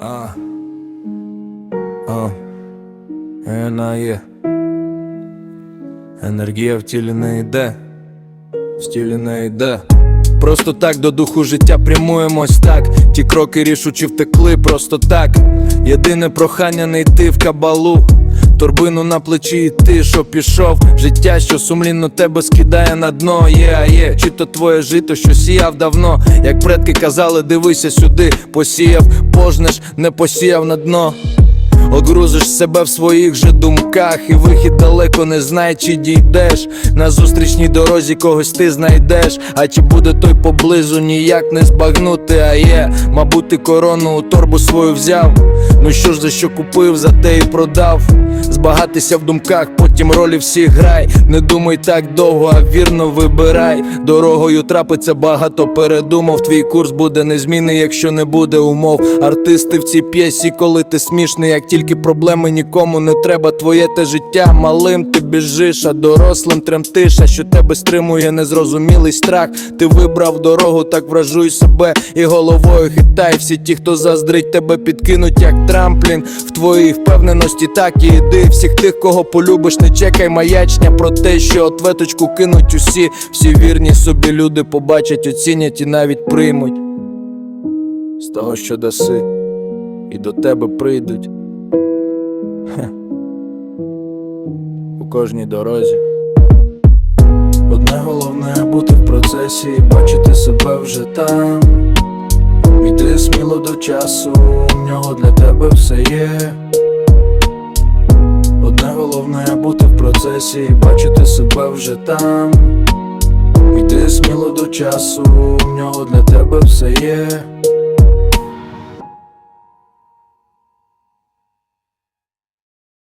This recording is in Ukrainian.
А. А. Вона є. Енергія в тілі не йде. В стілі не йде. Просто так до духу життя прямуємось так. Ті кроки рішучі втекли просто так. Єдине прохання не йти в кабалу. Торбину на плечі і ти, що пішов. Життя, що сумлінно тебе скидає на дно. Є, yeah, є, чи то твоє жито, що сіяв давно. Як предки казали, дивися сюди, посіяв, пожнеш, не посіяв на дно. Огрузиш себе в своїх же думках, і вихід далеко не знає, чи дійдеш. На зустрічній дорозі когось ти знайдеш. А чи буде той поблизу, ніяк не збагнути, а є, мабуть, ти корону у торбу свою взяв. Ну що ж за що купив, за те і продав. Збагатися в думках, потім ролі всі грай. Не думай так довго, а вірно вибирай. Дорогою трапиться багато передумав. Твій курс буде незмінний, якщо не буде умов. Артисти в цій п'єсі, коли ти смішний, як тільки проблеми нікому не треба. Твоє те життя малим ти біжиш, а дорослим тремтиш, а що тебе стримує незрозумілий страх. Ти вибрав дорогу, так вражуй себе і головою хитай. Всі ті, хто заздрить, тебе підкинуть, як трамплін. В твоїй впевненості так і йди. Всіх тих, кого полюбиш, не чекай маячня про те, що ответочку кинуть усі. Всі вірні собі люди побачать, оцінять і навіть приймуть. З того, що даси, і до тебе прийдуть. Кожній дорозі. Одне головне бути в процесі і бачити себе вже там. Йди сміло до часу, у нього для тебе все є. Одне головне бути в процесі і бачити себе вже там. Йди сміло до часу, у нього для тебе все є.